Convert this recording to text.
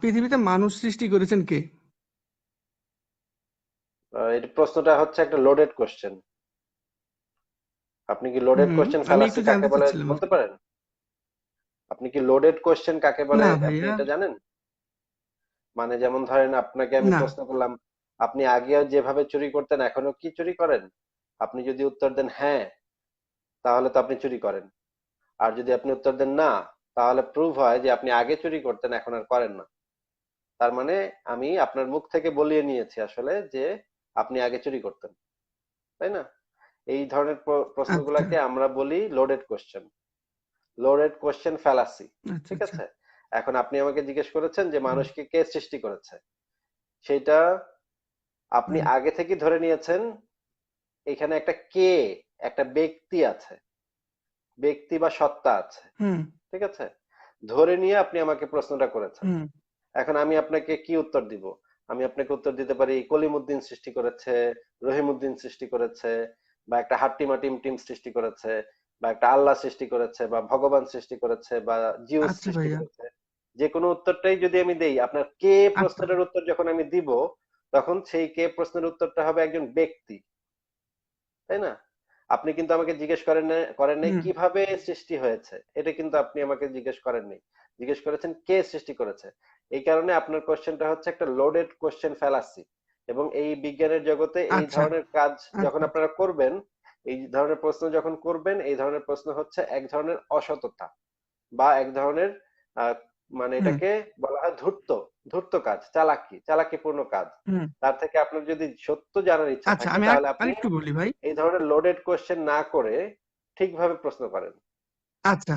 পৃথিবীতে মানুষ সৃষ্টি করেছেন কে? এই প্রশ্নটা হচ্ছে একটা লোডেড কোশ্চেন আপনি কি লোডেড কোশ্চেন ফ্যালাসি কাকে বলে বলতে পারেন? আপনি কি লোডেড কোশ্চেন কাকে বলে? আপনি এটা জানেন? মানে যেমন ধরেন আপনাকে আমি প্রশ্ন করলাম আপনি আগেও যেভাবে চুরি করতেন এখনও কি চুরি করেন? আপনি যদি উত্তর দেন হ্যাঁ তাহলে তো আপনি চুরি করেন। আর যদি আপনি উত্তর দেন না তাহলে প্রুভ হয় যে আপনি আগে চুরি করতেন এখন আর করেন না। তার মানে আমি আপনার মুখ থেকে বলিয়ে নিয়েছি আসলে যে আপনি আগে চুরি করতেন। তাই না? এই ধরনের আচ্ছা প্রশ্নগুলোকে আমরা বলি loaded question loaded question fallacy আচ্ছা ঠিক আচ্ছা আছে? এখন আপনি আমাকে জিজ্ঞেস করেছেন যে মানুষকে কে সৃষ্টি করেছে? সেটা আপনি আগে থেকে ধরে নিয়েছেন এখানে একটা কে একটা ব্যক্তি আছে। ব্যক্তি বা সত্তা আছে। ঠিক আছে? ধরে নিয়ে আপনি আমাকে প্রশ্নটা করেছেন। এখন আমি আপনাকে কি উত্তর দিব? আমি আপনাকে উত্তর দিতে পারি কলিমুদ্দিন সৃষ্টি করেছে রহিমউদ্দিন সৃষ্টি করেছে বা একটা হাট্টিমা টিম টিম সৃষ্টি করেছে বা একটা আল্লাহ সৃষ্টি করেছে বা ভগবান সৃষ্টি করেছে বা জিউস আচ্ছা সৃষ্টি করেছে। যে কোনো উত্তরটাই যদি আমি দেই আপনার কে আচ্ছা। প্রশ্নের উত্তর যখন আমি দিব তখন সেই কে প্রশ্নের উত্তরটা হবে একজন ব্যক্তি। তাই না? আপনি কিন্তু আমাকে জিজ্ঞেস করেন করেন নাই কীভাবে সৃষ্টি হয়েছে? এটা কিন্তু আপনি আমাকে জিজ্ঞেস করেননি জিজ্ঞেস করেছেন কে সৃষ্টি করেছে? এই কারণে আপনার কোশ্চেনটা হচ্ছে একটা লোডেড কোশ্চেন ফ্যালাসি এবং এই বিজ্ঞানের জগতে এই আচ্ছা। ধরনের কাজ যখন আচ্ছা আপনারা করবেন এই ধরনের প্রশ্ন যখন করবেন এই ধরনের প্রশ্ন হচ্ছে এক ধরনের অসততা বা এক ধরনের আহ, মানে এটাকে বলা হয় ধূর্ত ধূর্ত কাজ চালাকি চালাকিপূর্ণ কাজ। তার থেকে আপনার যদি সত্য জানার ইচ্ছা আচ্ছা থাকে তাহলে আপনি একটু বলি ভাই। এই ধরনের লোডেড কোশ্চেন না করে ঠিকভাবে প্রশ্ন করেন। আচ্ছা।